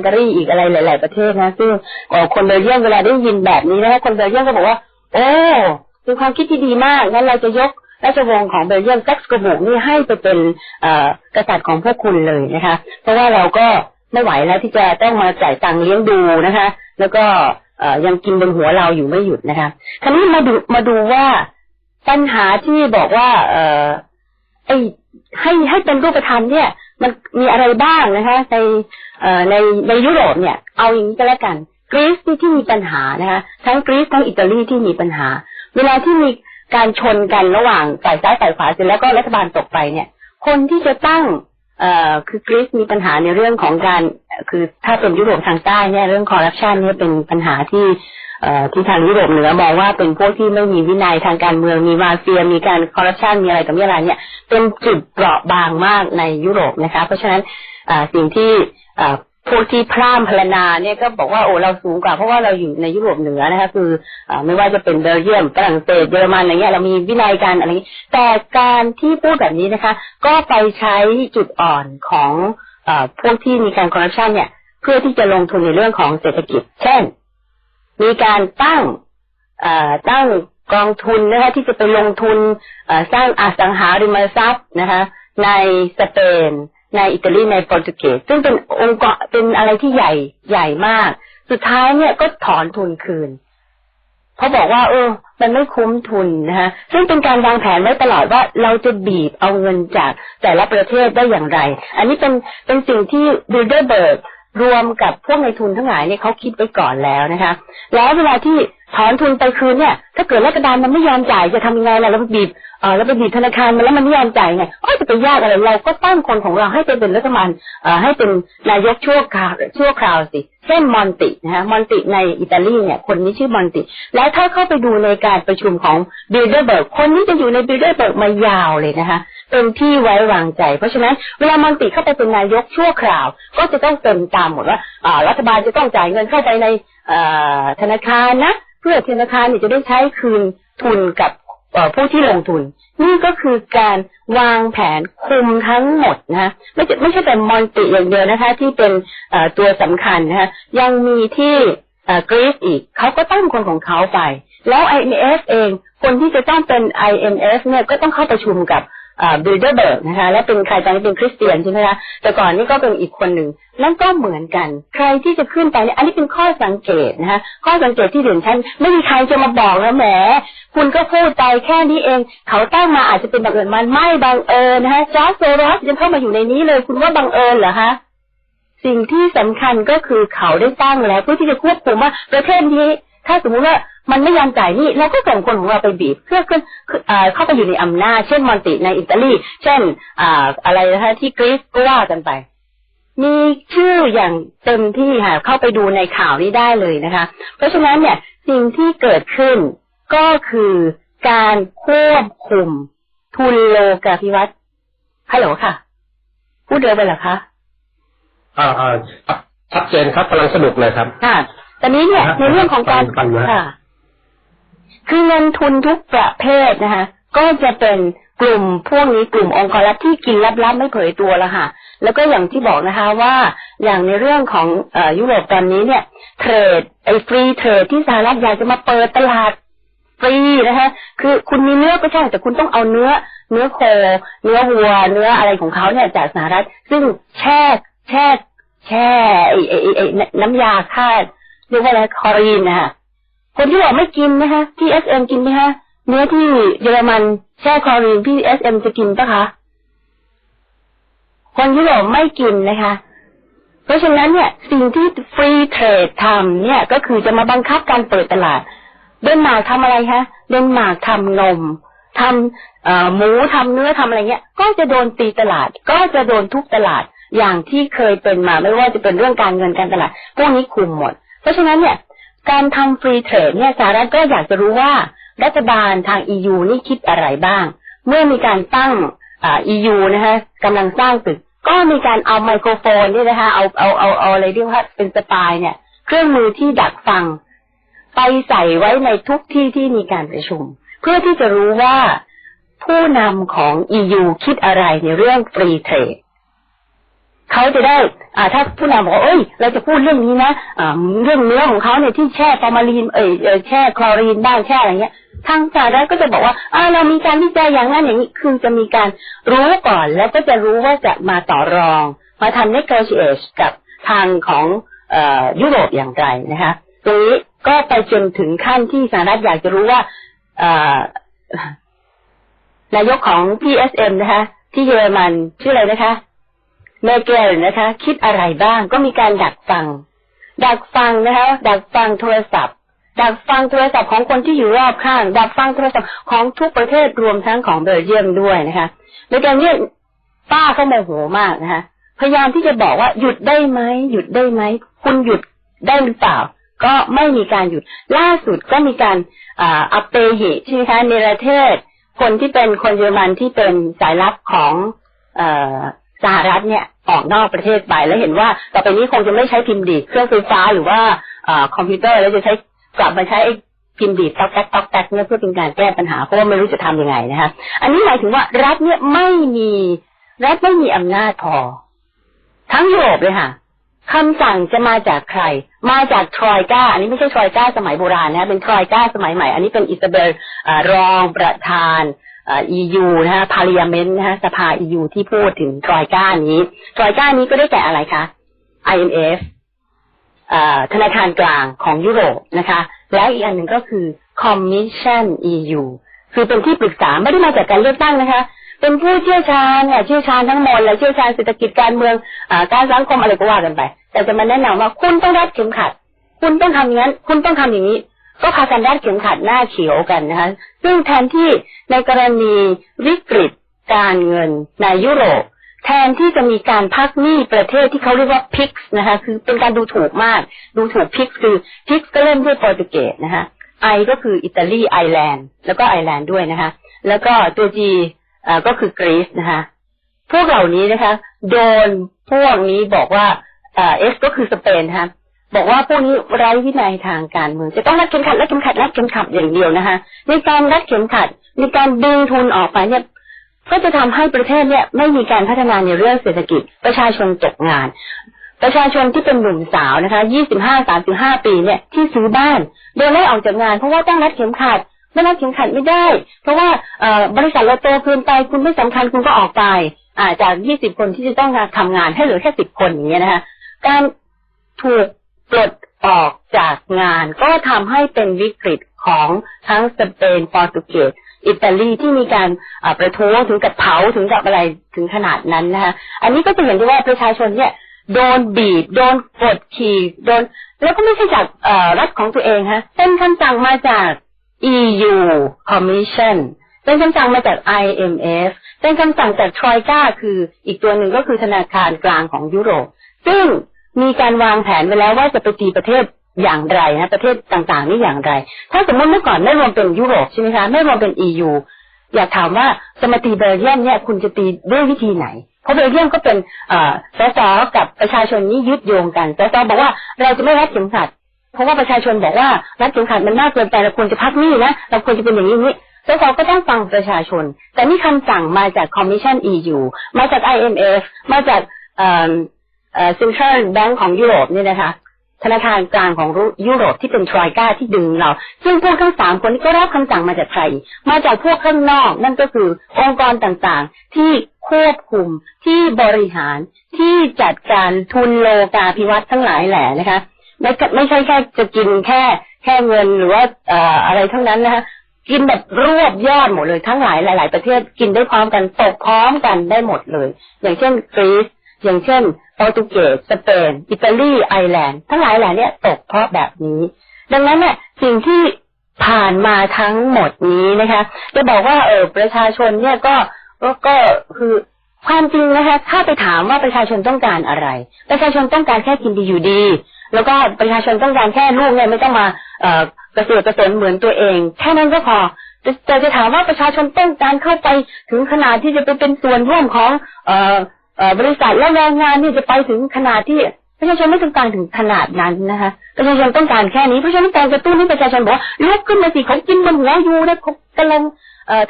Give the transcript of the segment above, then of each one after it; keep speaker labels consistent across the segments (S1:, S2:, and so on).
S1: ังการีอีกอะไรหลาย ๆ ประเทศนะซึ่งคนเบลเยียมเวลาได้ยินแบบนี้นะคะคนเบลเยียมก็บอกว่า โอ้เป็นความคิดที่ดีมากงั้นเราจะยกราชวงศ์ของเบลเยียมแซ็กซ์กระบุกนี่ให้ไปเป็นกษัตริย์ของพวกคุณเลยนะคะ เพราะว่าเราก็ไม่ไหวแล้วที่จะต้องมาจ่ายตังค์เลี้ยงดูนะคะ แล้วก็ยังกินบนหัวเราอยู่ไม่หยุดนะคะ คราวนี้มาดูมาดูว่าปัญหาที่บอกว่า เออไอให้ให้เป็นรูปธรรมเนี่ย มันมีอะไรบ้างนะคะ ในในในยุโรปเนี่ย เอาอย่างนี้ก็แล้วกันกรีซที่ที่มีปัญหานะคะ ทั้งกรีซทั้งอิตาลีที่มีปัญหา เวลาที่มีการชนกันระหว่างฝ่ายซ้ายฝ่ายขวาเสร็จแล้วก็รัฐบาลตกไปเนี่ย คนที่จะตั้งเอ่อคือกรีซมีปัญหาในเรื่องของการคือถ้าเป็นยุโรปทางใต้เนี่ยเรื่องคอร์รัปชันเนี่ยเป็นปัญหาที่ ที่ทางยุโรปเหนือมองว่าเป็นพวกที่ไม่มีวินัยทางการเมืองมีมาเฟียมีการคอร์รัปชันมีอะไรต่อมีอะไรเนี่ยเป็นจุดเปราะบางมากในยุโรปนะคะ เพราะฉะนั้นอสิ่งที่อพวกที่พร่ำพรรณนาเนี่ยก็บอกว่าโอ้เราสูงกว่าเพราะว่าเราอยู่ในยุโรปเหนือนะคะคืออไม่ว่าจะเป็นเบลเยียมฝรั่งเศสเยอรมันอะไรเงี้ยเรามีวินัยการอะไรนี้แต่การที่พูดแบบนี้นะคะ ก็ไปใช้จุดอ่อนของอพวกที่มีการคอร์รัปชันเนี่ยเพื่อที่จะลงทุนในเรื่องของเศรษฐกิจ เช่น มีการตั้งตั้งกองทุนนะคะที่จะไปลงทุนสร้างอสังหาริมทรัพย์นะคะในสเปน ในอิตาลีในโปรตุเกสซึ่งเป็นองค์กรเป็นอะไรที่ใหญ่ใหญ่มาก สุดท้ายเนี่ยก็ถอนทุนคืนเพราะบอกว่า เออ มันไม่คุ้มทุนนะคะซึ่งเป็นการวางแผนไว้ตลอดว่าเราจะบีบเอาเงินจากแต่ละประเทศได้อย่างไร อันนี้เป็นเป็นสิ่งที่บิลเดอร์เบิร์ก รวมกับพวกในทุนทั้งหลายเนี่ยเขาคิดไว้ก่อนแล้วนะคะ แล้วเวลาที่ถอนทุนไปคืนเนี่ย ถ้าเกิดรัฐบาลมันไม่ยอมจ่ายจะทำยังไงล่ะเราไปบีบเออเราไปบีบธนาคารมันแล้วมันไม่ยอมจ่ายไงก็จะไปยากอะไรเราก็ตั้งคนของเราให้ไปเป็นรัฐบาลเอ่อให้เป็นนายกชั่วคราวชั่วคราวสิเช่นมอนตินะคะมอนติในอิตาลีเนี่ยคนนี้ชื่อมอนติ แล้วถ้าเข้าไปดูในการประชุมของบิลเดอร์เบิร์กคนนี้จะอยู่ในบิลเดอร์เบิร์กมายาวเลยนะคะ เป็นที่ไว้วางใจ เพราะฉะนั้นเวลามอนติเข้าไปเป็นนายกชั่วคราว ก็จะต้องเต็มตามหมดว่ารัฐบาลจะต้องจ่ายเงินเข้าไปในธนาคารนะ เพื่อธนาคารจะได้ใช้คืนทุนกับผู้ที่ลงทุน นี่ก็คือการวางแผนคุมทั้งหมดนะไม่ใช่ไม่ใช่แต่มอนติอย่างเดียวนะคะ ที่เป็นตัวสำคัญนะคะยังมีที่กรีซอีกเขาก็ตั้งคนของเขาไป แล้ว IMF เองคนที่จะต้องเป็น IMF เนี่ยก็ต้องเข้าประชุมกับ บิลเดอร์เบิร์กนะคะและเป็นใครตอนนี้เป็นคริสเตียนใช่ไหมคะแต่ก่อนนี่ก็เป็นอีกคนหนึ่งนั่นก็เหมือนกัน ใครที่จะขึ้นไปเนี่ยอันนี้เป็นข้อสังเกตนะคะข้อสังเกตที่เด่นชัดไม่มีใครจะมาบอกแล้วแหมคุณก็พูดไปแค่นี้เอง เขาตั้งมาอาจจะเป็นบังเอิญมันไม่บังเอิญนะคะจอร์จโซรอสยังเข้ามาอยู่ในนี้เลย คุณว่าบังเอิญเหรอคะสิ่งที่สำคัญก็คือเขาได้ตั้งแล้วเพื่อที่จะควบคุมว่าประเทศนี้ถ้าสมมุติว่า มันไม่ยอมจ่ายหนี่เราก็ส่งคนของเราไปบีบเพื่อขึ้นเข้าไปอยู่ในอำนาจเช่นมอนติในอิตาลี เช่นอ่าอะไรนะคะที่กรีซก็ว่ากันไปมีชื่ออย่างเต็มที่ค่ะ เข้าไปดูในข่าวนี้ได้เลยนะคะ เพราะฉะนั้นเนี่ยสิ่งที่เกิดขึ้นก็คือการควบคุมทุนโลกาภิวัตน์ฮัลโหลค่ะ พูดเร็วไปเหรอคะ
S2: อ่าอ่าชัดเจนครับกำลังสนุกเลยครับ
S1: ค่ะตอนนี้เนี่ย
S2: ครับ
S1: ในเรื่องของการ
S2: ฟังๆนะ
S1: ค่ะ คือเงินทุนทุกประเภทนะคะ ก็จะเป็นกลุ่มพวกนี้กลุ่มองค์กรลับที่กินลับๆไม่เผยตัวละค่ะ แล้วก็อย่างที่บอกนะคะว่าอย่างในเรื่องของอยุโรปตอนนี้เนี่ยเทรดไอ้ฟรีเทรดที่สหรัฐอยากจะมาเปิดตลาดฟรีนะคะคือคุณมีเนื้อก็ใช่แต่คุณต้องเอาเนื้อ เนื้อโค เนื้อวัว เนื้ออะไรของเขาเนี่ยจากสหรัฐ ซึ่งแช่แช่แช่ไอ้ไอ้ไอ้น้ำยาฆ่าเรียกว่าอะไรคอรีนนะคะ คนที่บอกไม่กินนะคะที่เอสเอ็มกินไหมคะเนื้อที่เยอรมันแช่คลอรีนพี่เอสเอ็มจะกินปะคะคนยุโรปไม่กินนะคะ เพราะฉะนั้นเนี่ย สิ่งที่ฟรีเทรดทำเนี่ย ก็คือจะมาบังคับการเปิดตลาด เดนมาร์กทำอะไรคะเดนมาร์กทำนมทำหมูทำเนื้อทำอะไรเงี้ย ก็จะโดนตีตลาด ก็จะโดนทุกตลาดอย่างที่เคยเป็นมาไม่ว่าจะเป็นเรื่องการเงินการตลาด พวกนี้คุมหมด เพราะฉะนั้นเนี่ย การทำฟรีเทรดเนี่ยสหรัฐก็อยากจะรู้ว่ารัฐบาลทาง EU นี่คิดอะไรบ้าง เมื่อมีการตั้งอ่า EU นะคะกำลังสร้างตึก ก็มีการเอาไมโครโฟนเนี่ยนะคะเอาเอาเอาเอาอะไรเรียกว่าเป็นสปายเนี่ย เครื่องมือที่ดักฟัง ไปใส่ไว้ในทุกที่ที่มีการประชุม เพื่อที่จะรู้ว่าผู้นำของ EU คิดอะไรในเรื่องฟรีเทรด เขาจะได้อ่าถ้าผู้นำบอกเอ้ย เราจะพูดเรื่องนี้นะอ่าเรื่องเนื้อของเขาเนี่ยที่แช่ฟอร์มาลีนเอ่ยแช่คลอรีนบ้างแช่อะไรเงี้ย ทางสหรัฐก็จะบอกว่าอ่าเรามีการวิจัยอย่างนั้นอย่างนี้คือจะมีการรู้ก่อนแล้วก็จะรู้ว่าจะมาต่อรอง มาทำ negotiate กับทางของเอ่อยุโรปอย่างไรนะคะตรงนี้ก็ไปจนถึงขั้นที่สหรัฐอยากจะรู้ว่าอ่อนายกของ PSM นะคะ ที่เยอรมันชื่ออะไรนะคะ เมเกลนะคะ คิดอะไรบ้างก็มีการดักฟัง ดักฟังนะคะ ดักฟังโทรศัพท์ ดักฟังโทรศัพท์ของคนที่อยู่รอบข้าง ดักฟังโทรศัพท์ของทุกประเทศรวมทั้งของเบลเยียมด้วยนะคะเมเกลเนี่ยป้าเขาโมโหมากนะคะพยายามที่จะบอกว่าหยุดได้ไหมหยุดได้ไหมคุณหยุดได้หรือเปล่า ก็ไม่มีการหยุดล่าสุดก็มีการอัปเปหิใช่ไหมคะเนรเทศ คนที่เป็นคนเยอรมันที่เป็นสายลับของเอ สหรัฐเนี่ยออกนอกประเทศไปแล้วเห็นว่าต่อไปนี้คงจะไม่ใช้พิมพ์ดีดเครื่องไฟฟ้าหรือว่าอคอมพิวเตอร์แล้วจะใช้กลับมาใช้พิมพ์ดีดตอกแตกตอกแตกเนี่ยเพื่อเป็นการแก้ปัญหาเพราะว่าไม่รู้จะทำยังไงนะคะอันนี้หมายถึงว่ารัฐเนี่ยไม่มีรัฐไม่มีอำนาจพอ ทั้งยุโรปเลยค่ะคำสั่งจะมาจากใคร มาจากทรอยกาอันนี้ไม่ใช่ทรอยกาสมัยโบราณนะเป็นทรอยกาสมัยใหม่ อันนี้เป็นอิซาเบลอ่ารองประธาน EU นะฮะพาร์ลียเมนต์นะฮะสภา EU ที่พูดถึงทรอยก้านี้ทรอยก้านี้ก็ได้แก่อะไรคะ IMF อ่าธนาคารกลางของยุโรปนะคะ และอีกอันหนึ่งก็คือ Commission EU คือเป็นที่ปรึกษาไม่ได้มาจากการเลือกตั้งนะคะ เป็นผู้เชี่ยวชาญเนี่ยเชี่ยวชาญทั้งหมดและเชี่ยวชาญเศรษฐกิจการเมืองอการสังคมอะไรก็ว่ากันไป แต่จะมาแนะนำว่าคุณต้องรัดเข็มขัด คุณต้องทำอย่างนั้น คุณต้องทำอย่างนี้ ก็พากันรัดเข็มขัดหน้าเขียวกันนะคะ ซึ่งแทนที่ในกรณีวิกฤตการเงินในยุโรปแทนที่จะมีการพักหนี้ประเทศที่เขาเรียกว่าพิกส์นะคะ คือเป็นการดูถูกมาก ดูถูกพิกส์คือพิกส์ก็เริ่มด้วยโปรตุเกสนะคะไอก็คืออิตาลีไอแลนด์แล้วก็ไอแลนด์ด้วยนะคะ แล้วก็ตัวจีก็คือกรีซนะคะ พวกเหล่านี้นะคะ โดนพวกนี้บอกว่าอ่าเอสก็คือสเปนนะคะ บอกว่าพวกนี้ไร้วินัยทางการเมืองจะต้องรัดเข็มขัดรัดเข็มขัดรัดเข็มขัดอย่างเดียวนะคะในการรัดเข็มขัดในการดึงทุนออกไปเนี่ยก็จะทำให้ประเทศเนี่ยไม่มีการพัฒนาในเรื่องเศรษฐกิจ ประชาชนตกงาน ประชาชนที่เป็นหนุ่มสาวนะคะ 25 35 ปีเนี่ยที่ซื้อบ้านโดนไล่ออกจากงาน เพราะว่าต้องรัดเข็มขัดไม่รัดเข็มขัดไม่ได้ เพราะว่าบริษัทเราโตเกินไปคุณไม่สำคัญคุณก็ออกไปอาจาก 20 คนที่จะต้องทำงานให้เหลือแค่ 10 คนอย่างเงี้ยนะคะการถูกปลดออกจาก งาน ก็ทำให้เป็นวิกฤตของทั้งสเปน โปรตุเกสอิตาลีที่มีการประท้วงถึงกับเผาถึงกับอะไรถึงขนาดนั้นนะคะอันนี้ก็จะเห็นได้ว่าประชาชนเนี่ยโดนบีบ โดนกดขี่โดน แล้วก็ไม่ใช่จากรัฐของตัวเองฮะเป็นคำสั่งมาจาก EU Commission เป็นคำสั่งมาจาก IMF เป็นคำสั่งจากทรอยกาคืออีกตัวหนึ่งก็คือธนาคารกลางของยุโรป ซึ่งมีการวางแผนไว้แล้วว่าจะไปตีประเทศอย่างไรนะ ประเทศต่างๆ นี่อย่างไร ถ้าสมมติเมื่อก่อนไม่รวมเป็นยุโรปใช่ไหมคะไม่รวมเป็น EU อยากถามว่าจะมาตีเบลเยียมเนี่ยคุณจะตีด้วยวิธีไหน เพราะเบลเยียมก็เป็นเอ่อสสกับประชาชนนี้ยึดโยงกันสสบอกว่าเราจะไม่รัดเข็มขัด เพราะว่าประชาชนบอกว่ารัฐเข็มขัดมันมากเกินไปเราควรจะพักนี้นะเราควรจะเป็นอย่างนี้นี้สสก็ต้องฟังประชาชน แต่นี่คำสั่งมาจาก Commission EU มาจาก IMF มาจากเอ่อเอ่อ Central Bank ของยุโรปนี่นะคะ ธนาคารกลางของยุโรปที่เป็นทรอยกาที่ดึงเรา ซึ่งพวกทั้งสามคนนี้ก็รับคำสั่งมาจากใคร มาจากพวกข้างนอก นั่นก็คือองค์กรต่างๆ ที่ควบคุมที่บริหารที่จัดการทุนโลกาภิวัตน์ทั้งหลายแหล่นะคะไม่ไม่ใช่แค่จะกินแค่แค่เงินหรือว่าเอ่ออะไรทั้งนั้นนะคะกินแบบรวบยอดหมดเลยทั้งหลายหลาย ๆ ประเทศกินได้พร้อมกันตกพร้อมกันได้หมดเลย อย่างเช่นกรีซ อย่างเช่นโปรตุเกสสเปน อิตาลีไอร์แลนด์ทั้งหลายแหล่นี่ยตกเพราะแบบนี้ ดังนั้นเนี่ยสิ่งที่ผ่านมาทั้งหมดนี้นะคะ จะบอกว่าเออประชาชนเนี่ยก็ก็ก็คือความจริงนะคะ ถ้าไปถามว่าประชาชนต้องการอะไร ประชาชนต้องการแค่กินดีอยู่ดี แล้วก็ประชาชนต้องการแค่ลูกเนี่ยไม่ต้องมาเอ่อกระเสือกกระสนเหมือนตัวเอง แค่นั้นก็พอแต่จะถามว่าประชาชนต้องการเข้าไปถึงขนาดที่จะไปเป็นส่วนร่วมของเอ่อ บริษัทและแรงงานนี่จะไปถึงขนาดที่ประชาชนไม่ต้องการถึงขนาดนั้นนะคะประชาชนต้องการแค่นี้เพราะฉะนั้นการกระตุ้นให้ประชาชนบอกลุกขึ้นมาสิเขากินบนหัวอยู่นะเขากำลัง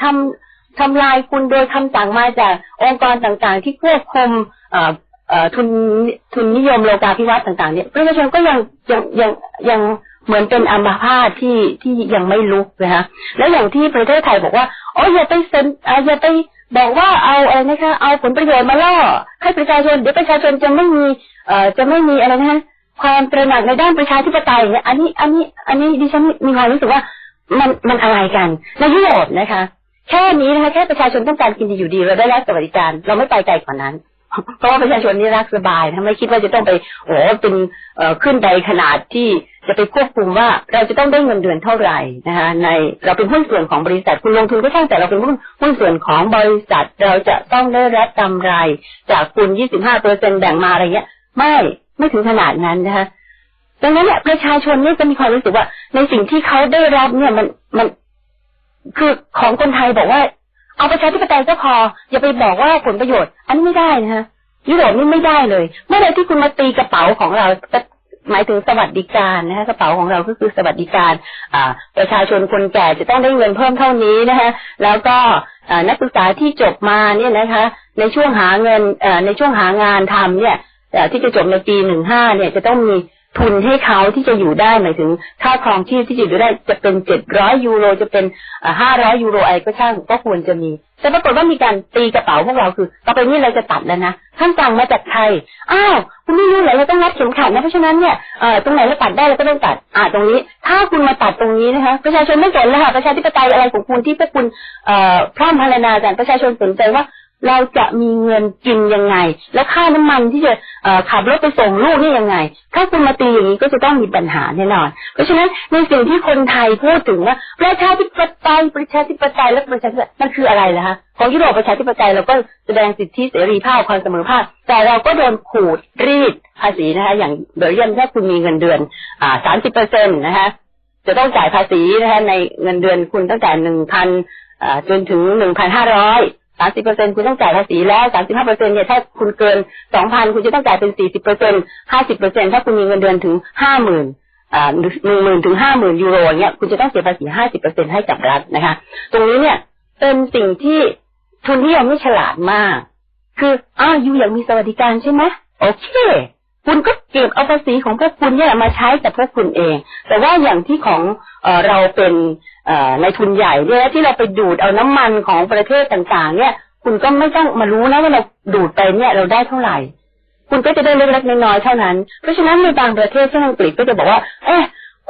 S1: ทำทำลายคุณโดยคำสั่งมาจากองค์กรต่างๆ ที่ควบคุมทุนทุนนิยมโลกาภิวัตน์ต่าง ๆเนี่ยประชาชนก็ยังยังยังยัง เหมือนเป็นอัมพาตที่ที่ยังไม่ลุกนะคะแล้วอย่างที่ประเทศไทยบอกว่าอ๋ออย่าไปเซ็นอ่าอย่าไปบอกว่าเอาอะไรนะคะเอาผลประโยชน์มาล่อให้ประชาชนเดี๋ยวประชาชนจะไม่มีเอ่อจะไม่มีอะไรนะคะความตระหนักในด้านประชาธิปไตยเนี่ยอันนี้อันนี้อันนี้ดิฉันมีความรู้สึกว่ามันมันอะไรกันในยุโรปนะคะ แค่นี้นะคะแค่ประชาชนต้องการกินดีอยู่ดีเราได้รับสวัสดิการ เราไม่ไปไกลกว่านั้น เพราะว่าประชาชนนี่รักสบายนะไม่คิดว่าจะต้องไปโอ้เป็นเอ่อขึ้นไปขนาดที่จะไปควบคุมว่าเราจะต้องได้เงินเดือนเท่าไหร่นะคะในเราเป็นหุ้นส่วนของบริษัทคุณลงทุนก็ช่างแต่เราเป็นหุ้นหุ้นส่วนของบริษัทเราจะต้องได้รับกำไรจากคุณ25เปอร์เซ็นแบ่งมาอะไรเงี้ย ไม่ไม่ถึงขนาดนั้นนะคะดังนั้นเนี่ยประชาชนนี่จะมีความรู้สึกว่าในสิ่งที่เขาได้รับเนี่ยมันมันคือของคนไทยบอกว่า เอาประชาธิปไตยก็พอ อย่าไปบอกว่าผลประโยชน์ อันนี้ไม่ได้นะฮะยุโรปนี่ไม่ได้เลย เมื่อไรที่คุณมาตีกระเป๋าของเราหมายถึงสวัสดิการนะคะกระเป๋าของเราก็คือสวัสดิการอ่าประชาชนคนแก่จะต้องได้เงินเพิ่มเท่านี้นะคะแล้วก็นักศึกษาที่จบมาเนี่ยนะคะ ในช่วงหาเงินในช่วงหางานทำเนี่ยที่จะจบในปีหนึ่งห้าเนี่ยจะต้องมี ทุนให้เขาที่จะอยู่ได้หมายถึงค่าครองชีพที่จะอยู่ได้จะเป็นเจ็ดร้อยยูโรจะเป็นห้าร้อยยูโรอะไรก็ช่างก็ควรจะมี แต่ปรากฏว่ามีการตีกระเป๋าพวกเราคือต่อไปนี้เราจะตัดแล้วนะท่านสั่งมาจากใครอ้าวคุณไม่รู้เหรอเราต้องรัดเข็มขัดนะเพราะฉะนั้นเนี่ยเอ่อตรงไหนเราตัดได้เราก็ต้องตัดอ่าตรงนี้ ถ้าคุณมาตัดตรงนี้นะคะประชาชนไม่สนแล้วค่ะประชาธิปไตยอะไรของคุณที่พวกคุณเอ่อพร่ำพรรณนากันประชาชนสนใจว่า เราจะมีเงินกินยังไง แล้วค่าน้ำมันที่จะขับรถไปส่งลูกนี่ยังไง ถ้าคุณมาตีอย่างนี้ก็จะต้องมีปัญหาแน่นอน เพราะฉะนั้นในสิ่งที่คนไทยพูดถึงว่าประชาธิปไตยประชาธิปไตยและประชาธิปไตยมันคืออะไรล่ะคะของยุโรปประชาธิปไตยเราก็แสดงสิทธิเสรีภาพความเสมอภาค แต่เราก็โดนขูดรีดภาษีนะคะอย่างเบลเยียมถ้าคุณมีเงินเดือนอ่าสามสิบเปอร์เซ็นต์นะคะจะต้องจ่ายภาษีนะคะในเงินเดือนคุณตั้งแต่หนึ่งพันจนถึงหนึ่งพันห้าร้อย สามสิบเปอร์เซ็นคุณต้องจ่ายภาษีแล้วสามสิบห้าเปอร์เซ็นเนี่ยถ้าคุณเกินสองพันคุณจะต้องจ่ายเป็นสี่สิบเปอร์เซ็นห้าสิบเปอร์เซ็นถ้าคุณมีเงินเดือนถึงห้าหมื่นอ่าหนึ่งหมื่นถึงห้าหมื่นยูโรเนี่ยคุณจะต้องเสียภาษีห้าสิบเปอร์เซ็นให้กับรัฐนะคะ ตรงนี้เนี่ยเป็นสิ่งที่ทุนที่ยังไม่ฉลาดมาก คืออ้าวยูอยากมีสวัสดิการใช่ไหมโอเคคุณก็เก็บเอาภาษีของพวกคุณเนี่ยมาใช้กับพวกคุณเอง แต่ว่าอย่างที่ของเอเราเป็น ในทุนใหญ่เนี่ยที่เราไปดูดเอาน้ำมันของประเทศต่างๆ เนี่ย คุณก็ไม่ต้องมารู้นะว่าเราดูดไปเนี่ยเราได้เท่าไหร่ คุณก็จะได้เล็กๆน้อยๆเท่านั้น เพราะฉะนั้นในบางประเทศเช่นอังกฤษก็จะบอกว่า เอ๊ะ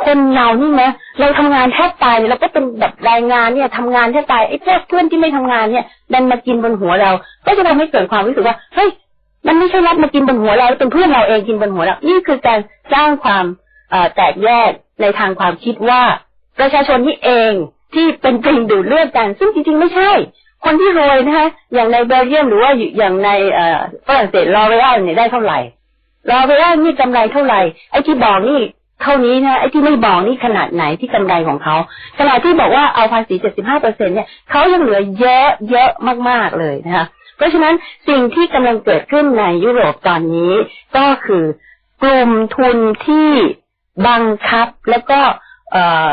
S1: คนเรานี่นะเราทำงานแทบตายเราก็เป็นแบบรายงานเนี่ยทำงานแทบตายไอ้พวกเพื่อนที่ไม่ทำงานเนี่ยดันมากินบนหัวเรา ก็จะทำให้เกิดความรู้สึกว่าเฮ้ยมันไม่ใช่รัฐมากินบนหัวเราเป็นเพื่อนเราเองกินบนหัวเรา นี่คือการสร้างความแตกแยกในทางความคิดว่า ประชาชนนี่เองที่เป็นกลิ่นดูดเลือดกัน ซึ่งจริงๆไม่ใช่ คนที่รวยนะคะอย่างในเบลเยียมหรือว่าอย่างในฝรั่งเศสลอเรอัลเนี่ยได้เท่าไหร่ลอเรอัลนี่กำไรเท่าไหร่ไอ้ที่บอกนี่เท่านี้นะไอ้ที่ไม่บอกนี่ขนาดไหนที่กำไรของเขาขณะที่บอกว่าเอาภาษี 75เปอร์เซ็นเนี่ยเขายังเหลือเยอะเยอะมาก ๆ เลยนะคะเพราะฉะนั้นสิ่งที่กำลังเกิดขึ้นในยุโรปตอนนี้ ก็คือกลุ่มทุนที่บังคับแล้วก็เอ่อ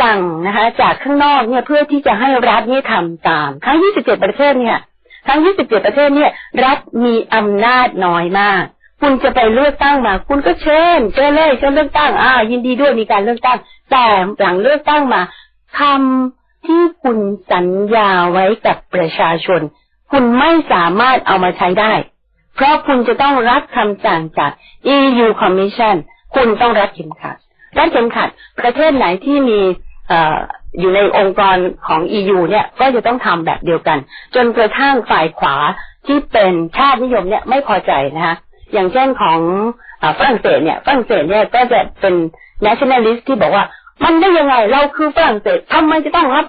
S1: สั่งนะคะ จากข้างนอกเนี่ยเพื่อที่จะให้รัฐนี่ทำตาม ทั้ง 27 ประเทศเนี่ย ทั้ง 27 ประเทศเนี่ย รัฐมีอำนาจน้อยมาก คุณจะไปเลือกตั้งมา คุณก็เชิญเชิญเลยเชิญเลือกตั้งอ่ายินดีด้วยมีการเลือกตั้ง แต่หลังเลือกตั้งมาคำที่คุณสัญญาไว้กับประชาชน คุณไม่สามารถเอามาใช้ได้ เพราะคุณจะต้องรับคำสั่งจาก EU Commission คุณต้องรัดเข็มขัดรัดเข็มขัด ประเทศไหนที่มี อยู่ในองค์กรของ EU เนี่ยก็จะต้องทำแบบเดียวกัน จนกระทั่งฝ่ายขวาที่เป็นชาตินิยมเนี่ยไม่พอใจนะคะอย่างเช่นของฝรั่งเศสเนี่ยฝรั่งเศสเนี่ยก็จะเป็น nationalist ที่บอกว่ามันได้ยังไงเราคือฝรั่งเศสทำไมจะต้องรับ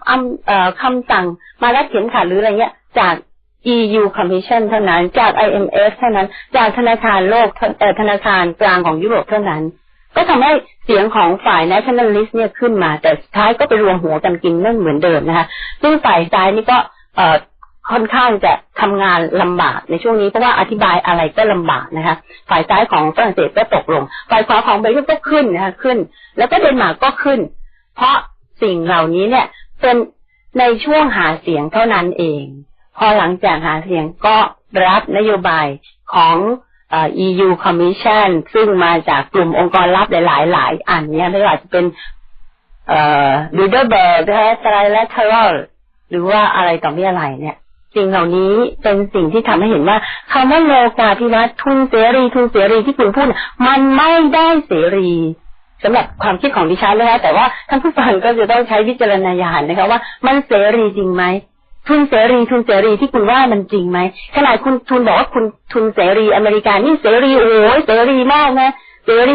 S1: คำสั่งมารัดเข็มขัดหรืออะไรเงี้ยจาก EU Commission เท่านั้นจาก IMF เท่านั้น จากธนาคารโลกธนาคารกลางของยุโรปเท่านั้น ก็ทำให้เสียงของฝ่าย nationalist เนี่ยขึ้นมา แต่สุดท้ายก็ไปรวมหัวกันกินนั่นเหมือนเดิมนะคะซึ่งฝ่ายซ้ายนี่ก็เอค่อนข้างจะทำงานลำบากในช่วงนี้เพราะว่าอธิบายอะไรก็ลำบากนะคะ ฝ่ายซ้ายของฝรั่งเศสก็ตกลง ฝ่ายขวาของเบลเยียมก็ขึ้นนะคะขึ้น แล้วก็เดนมาร์กก็ขึ้น เพราะสิ่งเหล่านี้เนี่ยเป็นในช่วงหาเสียงเท่านั้นเอง พอหลังจากหาเสียงก็รับนโยบายของ EU Commission ซึ่งมาจากกลุ่มองค์กรลับหลายๆหลายอันเนี่ยไม่ว่าจะเป็นเอ่อ Bilderberg นะคะ Trilateral หรือว่าอะไรต่อมีอะไรเนี่ย สิ่งเหล่านี้เป็นสิ่งที่ทำให้เห็นว่าคำว่าโลกาภิวัตน์ทุนเสรีทุนเสรีที่คุณพูดมันไม่ได้เสรีสำหรับความคิดของดิฉันนะคะแต่ว่าท่านผู้ฟังก็จะต้องใช้วิจารณญาณนะคะว่ามันเสรีจริงไหม ทุนเสรีทุนเสรีที่คุณว่ามันจริงไหมขนาดคุณทุนบอกว่าคุณทุนเสรีอเมริกานี่เสรีโอ้ยเสรีมากนะเสรี